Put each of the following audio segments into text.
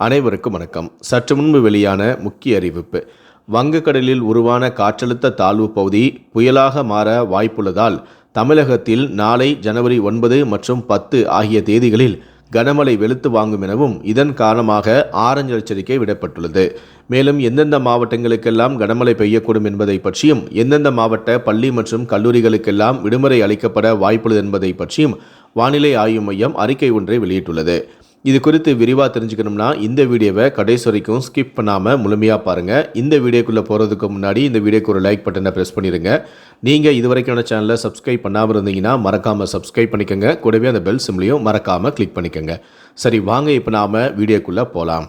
அனைவருக்கும் வணக்கம். சற்று முன்பு வெளியான முக்கிய அறிவிப்பு. வங்கக்கடலில் உருவான காற்றழுத்த தாழ்வு பகுதி புயலாக மாற வாய்ப்புள்ளதால் தமிழகத்தில் நாளை ஜனவரி ஒன்பது மற்றும் பத்து ஆகிய தேதிகளில் கனமழை வெளுத்து வாங்கும் எனவும் இதன் காரணமாக ஆரஞ்சு எச்சரிக்கை விடப்பட்டுள்ளது. மேலும் எந்தெந்த மாவட்டங்களுக்கெல்லாம் கனமழை பெய்யக்கூடும் என்பதை பற்றியும் எந்தெந்த மாவட்ட பள்ளி மற்றும் கல்லூரிகளுக்கெல்லாம் விடுமுறை அளிக்கப்பட வாய்ப்புள்ளது என்பதை பற்றியும் வானிலை ஆய்வு மையம் அறிக்கை ஒன்றை வெளியிட்டுள்ளது. இது குறித்து விரிவாக தெரிஞ்சுக்கணும்னா இந்த வீடியோவை கடைசி வரைக்கும் ஸ்கிப் பண்ணாமல் முழுமையாக பாருங்கள் இந்த வீடியோக்குள்ளே போகிறதுக்கு முன்னாடி இந்த வீடியோக்கு ஒரு லைக் பட்டனை ப்ரெஸ் பண்ணிடுங்க நீங்கள் இது வரைக்கும் சேனலை சப்ஸ்கிரைப் பண்ணாமல் இருந்தீங்கன்னா மறக்காமல் சப்ஸ்கிரைப் பண்ணிக்கோங்க. கூடவே அந்த பெல் சிம்லையும் மறக்காமல் கிளிக் பண்ணிக்கோங்க. சரி வாங்க இப்போ நாம் வீடியோக்குள்ளே போகலாம்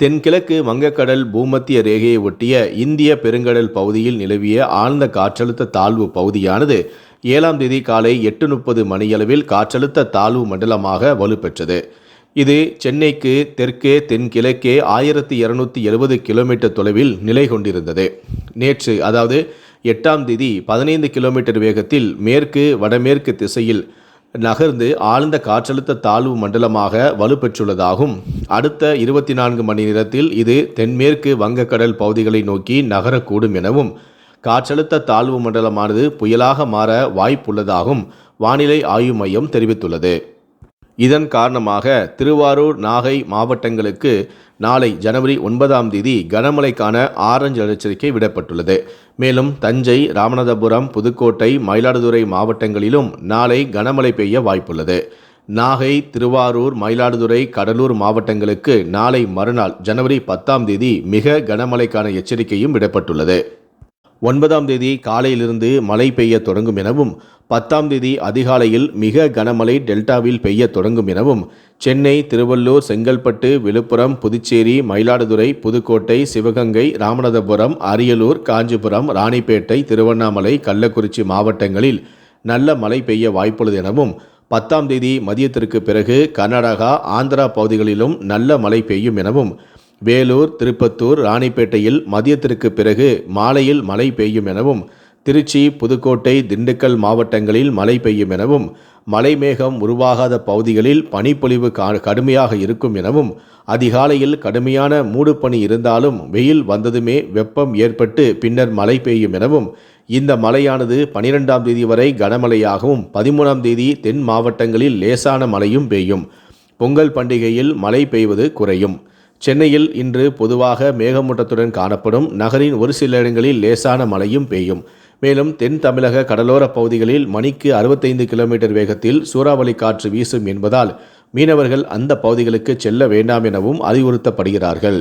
தென்கிழக்கு வங்கக்கடல் பூமத்திய ரேகையை ஒட்டிய இந்திய பெருங்கடல் பகுதியில் நிலவிய ஆழ்ந்த காற்றழுத்த தாழ்வு பகுதியானது ஏழாம் தேதி காலை எட்டு முப்பது மணியளவில் காற்றழுத்த தாழ்வு மண்டலமாக வலுப்பெற்றது. இது சென்னைக்கு தெற்கே தென்கிழக்கே ஆயிரத்தி இருநூத்தி எழுபது கிலோமீட்டர் தொலைவில் நிலை கொண்டிருந்தது. நேற்று அதாவது எட்டாம் தேதி பதினைந்து கிலோமீட்டர் வேகத்தில் மேற்கு வடமேற்கு திசையில் நகர்ந்து ஆழ்ந்த காற்றழுத்த தாழ்வு மண்டலமாக வலுப்பெற்றுள்ளதாகும் அடுத்த இருபத்தி நான்கு மணி நேரத்தில் இது தென்மேற்கு வங்கக்கடல் பகுதிகளை நோக்கி நகரக்கூடும் எனவும் காற்றழுத்த தாழ்வு மண்டலமானது புயலாக மாற வாய்ப்புள்ளதாகவும் வானிலை ஆய்வு மையம் தெரிவித்துள்ளது. இதன் காரணமாக திருவாரூர் நாகை மாவட்டங்களுக்கு நாளை ஜனவரி ஒன்பதாம் தேதி கனமழைக்கான ஆரஞ்சு எச்சரிக்கை விடப்பட்டுள்ளது. மேலும் தஞ்சை ராமநாதபுரம் புதுக்கோட்டை மயிலாடுதுறை மாவட்டங்களிலும் நாளை கனமழை பெய்ய வாய்ப்புள்ளது. நாகை திருவாரூர் மயிலாடுதுறை கடலூர் மாவட்டங்களுக்கு நாளை மறுநாள் ஜனவரி பத்தாம் தேதி மிக கனமழைக்கான எச்சரிக்கையும் விடப்பட்டுள்ளது. ஒன்பதாம் தேதி காலையிலிருந்து மழை பெய்ய தொடங்கும் எனவும் பத்தாம் தேதி அதிகாலையில் மிக கனமழை டெல்டாவில் பெய்ய தொடங்கும் எனவும் சென்னை திருவள்ளூர் செங்கல்பட்டு விழுப்புரம் புதுச்சேரி மயிலாடுதுறை புதுக்கோட்டை சிவகங்கை ராமநாதபுரம் அரியலூர் காஞ்சிபுரம் ராணிப்பேட்டை திருவண்ணாமலை கள்ளக்குறிச்சி மாவட்டங்களில் நல்ல மழை பெய்ய வாய்ப்புள்ளது எனவும் பத்தாம் தேதி மதியத்திற்கு பிறகு கர்நாடகா ஆந்திரா பகுதிகளிலும் நல்ல மழை பெய்யும் எனவும் வேலூர் திருப்பத்தூர் ராணிப்பேட்டையில் மதியத்திற்கு பிறகு மாலையில் மழை பெய்யும் எனவும் திருச்சி புதுக்கோட்டை திண்டுக்கல் மாவட்டங்களில் மழை பெய்யும் எனவும் மழை மேகம் உருவாகாத பகுதிகளில் பனிப்பொழிவு கடுமையாக இருக்கும் எனவும் அதிகாலையில் கடுமையான மூடுப்பனி இருந்தாலும் வெயில் வந்ததுமே வெப்பம் ஏற்பட்டு பின்னர் மழை பெய்யும் எனவும் இந்த மழையானது பனிரெண்டாம் தேதி வரை கனமழையாகவும் பதிமூணாம் தேதி தென் மாவட்டங்களில் லேசான மழையும் பெய்யும். பொங்கல் பண்டிகையில் மழை பெய்வது குறையும். சென்னையில் இன்று பொதுவாக மேகமூட்டத்துடன் காணப்படும் நகரின் ஒரு சில இடங்களில் லேசான மழையும் பெய்யும். மேலும் தென் தமிழக கடலோர பகுதிகளில் மணிக்கு அறுபத்தைந்து கிலோமீட்டர் வேகத்தில் சூறாவளி காற்று வீசும் என்பதால் மீனவர்கள் அந்த பகுதிகளுக்கு செல்ல வேண்டாம் எனவும் அறிவுறுத்தப்படுகிறார்கள்.